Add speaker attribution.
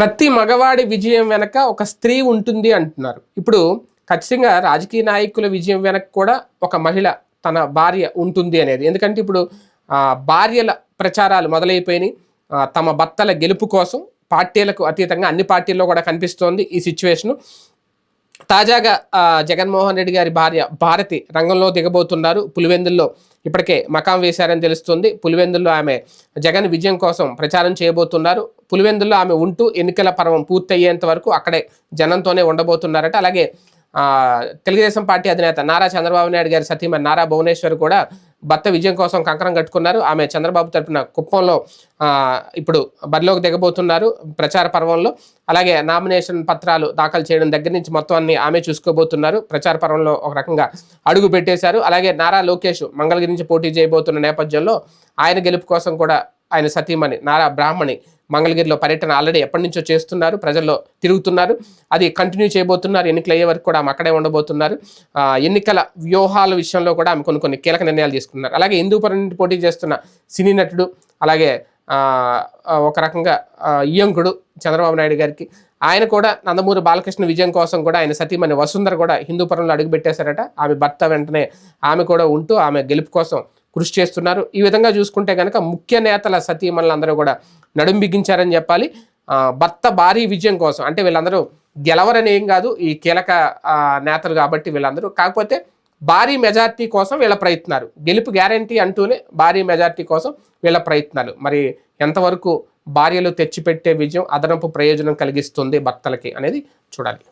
Speaker 1: ప్రతి మగవాడి విజయం వెనక ఒక స్త్రీ ఉంటుంది అంటున్నారు ఇప్పుడు ఖచ్చితంగా రాజకీయ నాయకుల విజయం వెనక కూడా ఒక మహిళ తన భార్య ఉంటుంది అనేది ఎందుకంటే ఇప్పుడు భార్యల ప్రచారాలు మొదలైపోయినాయి తమ భర్తల గెలుపు కోసం పార్టీలకు అతీతంగా అన్ని పార్టీల్లో కూడా కనిపిస్తోంది ఈ సిచ్యువేషను తాజాగా జగన్మోహన్ రెడ్డి గారి భార్య భారతి రంగంలో దిగబోతున్నారు పులివెందుల్లో ఇప్పటికే మకాం వేశారని తెలుస్తుంది పులివెందుల్లో ఆమె జగన్ విజయం కోసం ప్రచారం చేయబోతున్నారు పులివెందుల్లో ఆమె ఉంటూ ఎన్నికల పర్వం పూర్తయ్యేంత వరకు అక్కడే జనంతోనే ఉండబోతున్నారట అలాగే తెలుగుదేశం పార్టీ అధినేత నారా చంద్రబాబు నాయుడు గారి సతీమ నారా భువనేశ్వర్ కూడా భర్త విజయం కోసం కంకణం కట్టుకున్నారు ఆమె చంద్రబాబు తరపున కుప్పంలో ఇప్పుడు బరిలోకి దిగబోతున్నారు ప్రచార పర్వంలో అలాగే నామినేషన్ పత్రాలు దాఖలు చేయడం దగ్గర నుంచి మొత్తం అన్ని ఆమె చూసుకోబోతున్నారు ప్రచార పర్వంలో ఒక రకంగా అడుగు పెట్టేశారు అలాగే నారా లోకేష్ మంగళగిరి నుంచి పోటీ చేయబోతున్న నేపథ్యంలో ఆయన గెలుపు కోసం కూడా ఆయన సతీమణి నారా బ్రాహ్మణి మంగళగిరిలో పర్యటన ఆల్రెడీ ఎప్పటి నుంచో చేస్తున్నారు ప్రజల్లో తిరుగుతున్నారు అది కంటిన్యూ చేయబోతున్నారు ఎన్నికలు అయ్యే వరకు కూడా ఆమె అక్కడే ఉండబోతున్నారు ఎన్నికల వ్యూహాల విషయంలో కూడా ఆమె కొన్ని కొన్ని కీలక నిర్ణయాలు తీసుకున్నారు అలాగే హిందూపురం పరిణితి పోటీ చేస్తున్న సినీ నటుడు అలాగే ఒక రకంగా ఇయ్యంకుడు చంద్రబాబు నాయుడు గారికి ఆయన కూడా నందమూరి బాలకృష్ణ విజయం కోసం కూడా ఆయన సతీమణి వసుంధర కూడా హిందూపురంలో అడుగుపెట్టేశారట ఆమె భర్త వెంటనే ఆమె కూడా ఉంటూ ఆమె గెలుపు కోసం కృషి చేస్తున్నారు ఈ విధంగా చూసుకుంటే కనుక ముఖ్య నేతల సతీమణులందరూ కూడా నడుం బిగించారని చెప్పాలి భర్త భారీ విజయం కోసం అంటే వీళ్ళందరూ గెలవరని ఏం కాదు ఈ కీలక నేతలు కాబట్టి వీళ్ళందరూ కాకపోతే భారీ మెజార్టీ కోసం వీళ్ళ ప్రయత్నాలు గెలుపు గ్యారంటీ అంటూనే భారీ మెజార్టీ కోసం వీళ్ళ ప్రయత్నాలు మరి ఎంతవరకు భార్యలు తెచ్చిపెట్టే విజయం అదనపు ప్రయోజనం కలిగిస్తుంది భర్తలకి అనేది చూడాలి